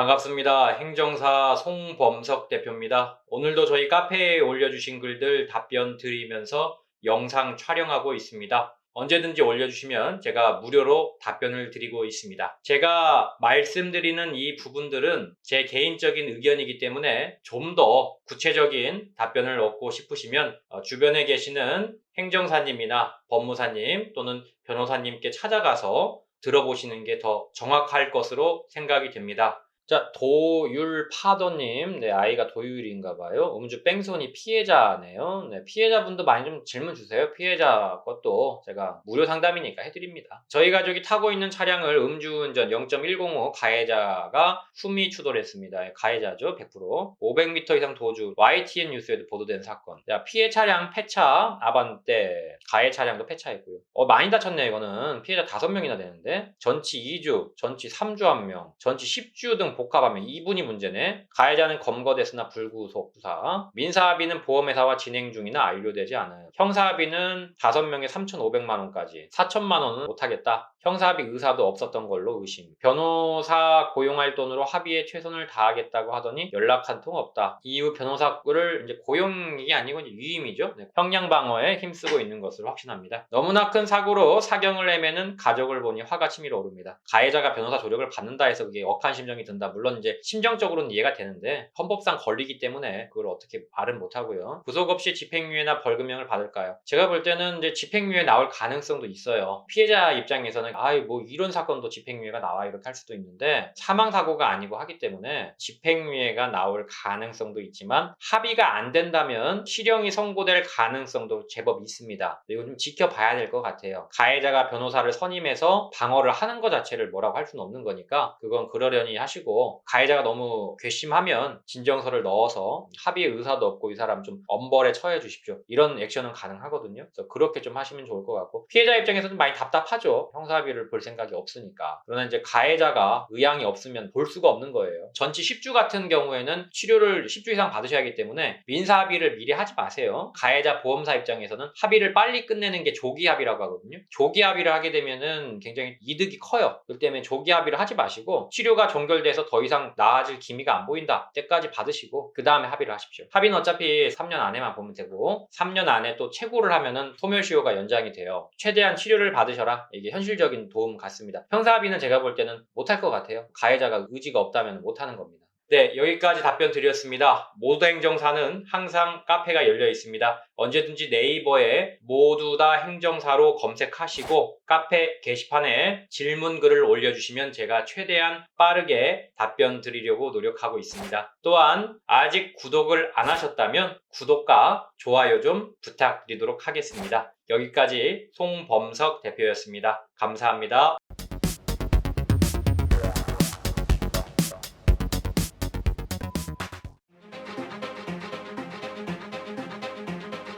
반갑습니다. 행정사 송범석 대표입니다. 오늘도 저희 카페에 올려주신 글들 답변 드리면서 영상 촬영하고 있습니다. 언제든지 올려주시면 제가 무료로 답변을 드리고 있습니다. 제가 말씀드리는 이 부분들은 제 개인적인 의견이기 때문에 좀 더 구체적인 답변을 얻고 싶으시면 어, 주변에 계시는 행정사님이나 법무사님 또는 변호사님께 찾아가서 들어보시는 게 더 정확할 것으로 생각이 됩니다. 자, 도율파더님, 네, 아이가 도율인가 봐요. 음주 뺑소니 피해자네요. 네, 피해자분도 많이 좀 질문 주세요. 피해자 것도 제가 무료 상담이니까 해드립니다. 저희 가족이 타고 있는 차량을 음주운전 0.105 가해자가 흠이 추돌했습니다. 예, 가해자죠, 100%. 500m 이상 도주, YTN 뉴스에도 보도된 사건. 자, 피해 차량 폐차, 아반떼, 가해 차량도 폐차했고요. 어, 많이 다쳤네요, 이거는. 피해자 5명이나 되는데. 전치 2주, 전치 3주 1명, 전치 10주 등 복합하면 2분이 문제네. 가해자는 검거됐으나 불구속 수사. 민사합의는 보험회사와 진행 중이나 완료되지 않아요. 형사합의는 5명에 3,500만 원까지. 4천만 원은 못하겠다. 형사합의 의사도 없었던 걸로 의심. 변호사 고용할 돈으로 합의에 최선을 다하겠다고 하더니 연락 한 통 없다. 이후 변호사를 이제 고용이 아니고 이제 유임이죠. 네, 형량 방어에 힘쓰고 있는 것으로 확신합니다. 너무나 큰 사고로 사경을 헤매는 가족을 보니 화가 치밀어 오릅니다. 가해자가 변호사 조력을 받는다 해서 그게 억한 심정이 든다. 물론 이제 심정적으로는 이해가 되는데 헌법상 걸리기 때문에 그걸 어떻게 말은 못 하고요. 구속 없이 집행유예나 벌금형을 받을까요? 제가 볼 때는 이제 집행유예 나올 가능성도 있어요. 피해자 입장에서는 아이 뭐 이런 사건도 집행유예가 나와 이렇게 할 수도 있는데 사망 사고가 아니고 하기 때문에 집행유예가 나올 가능성도 있지만 합의가 안 된다면 실형이 선고될 가능성도 제법 있습니다. 이거 좀 지켜봐야 될 것 같아요. 가해자가 변호사를 선임해서 방어를 하는 것 자체를 뭐라고 할 수는 없는 거니까 그건 그러려니 하시고 가해자가 너무 괘씸하면 진정서를 넣어서 합의의 의사도 없고 이 사람 좀 엄벌에 처해 주십시오. 이런 액션은 가능하거든요. 그래서 그렇게 좀 하시면 좋을 것 같고 피해자 입장에서는 많이 답답하죠. 형사합의를 볼 생각이 없으니까. 그러나 이제 가해자가 의향이 없으면 볼 수가 없는 거예요. 전치 10주 같은 경우에는 치료를 10주 이상 받으셔야 하기 때문에 민사 합의를 미리 하지 마세요. 가해자 보험사 입장에서는 합의를 빨리 끝내는 게 조기 합의라고 하거든요. 조기 합의를 하게 되면은 굉장히 이득이 커요. 그렇기 때문에 조기 합의를 하지 마시고 치료가 종결돼서 더 이상 나아질 기미가 안 보인다. 때까지 받으시고 그 다음에 합의를 하십시오. 합의는 어차피 3년 안에만 보면 되고 3년 안에 또 최고를 하면은 소멸시효가 연장이 돼요. 최대한 치료를 받으셔라. 이게 현실적인 도움 같습니다. 형사합의는 제가 볼 때는 못할 것 같아요. 가해자가 의지가 없다면 못하는 겁니다. 네, 여기까지 답변 드렸습니다. 모두 행정사는 항상 카페가 열려 있습니다. 언제든지 네이버에 모두 다 행정사로 검색하시고 카페 게시판에 질문 글을 올려주시면 제가 최대한 빠르게 답변 드리려고 노력하고 있습니다. 또한 아직 구독을 안 하셨다면 구독과 좋아요 좀 부탁드리도록 하겠습니다. 여기까지 송범석 대표였습니다. 감사합니다.